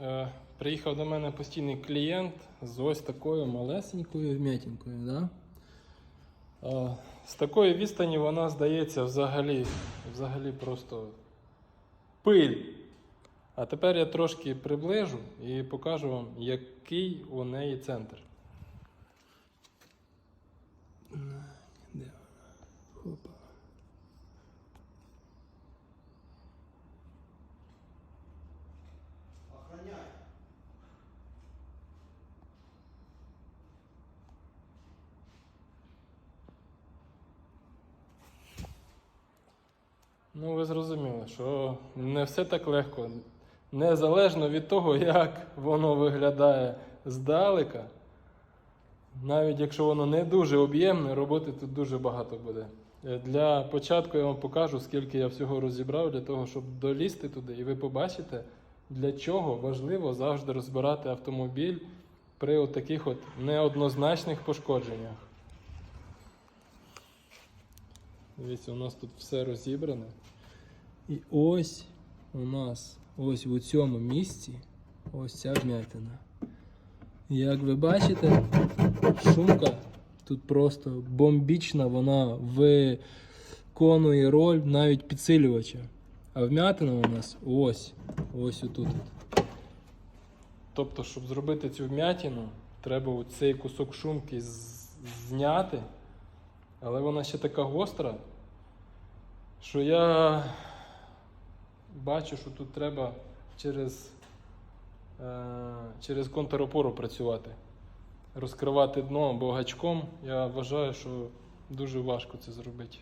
Е, приїхав до мене постійний клієнт з ось такою малесенькою вм'ятінкою. Да? Е, з такої відстані вона здається взагалі, взагалі просто пиль. А тепер я трошки приближу і покажу вам, який у неї центр. Ну, ви зрозуміли, що не все так легко. Незалежно від того, як воно виглядає здалека, навіть якщо воно не дуже об'ємне, роботи тут дуже багато буде. Е, Для початку я вам покажу, скільки я всього розібрав для того, щоб долізти туди, і ви побачите, для чого важливо завжди розбирати автомобіль при от таких от неоднозначних пошкодженнях. Дивіться, у нас тут все розібране. І ось у нас ось в цьому місці ось ця вмятина. Як ви бачите, шумка тут просто бомбічна, вона виконує роль навіть підсилювача. А вмятина у нас ось, ось отут. Тобто, щоб зробити цю вмятину, треба цей кусок шумки зняти. Але вона ще така гостра, що я бачу, що тут треба через, е, через контропору працювати. Розкривати дно або. Я вважаю, що дуже важко це зробити.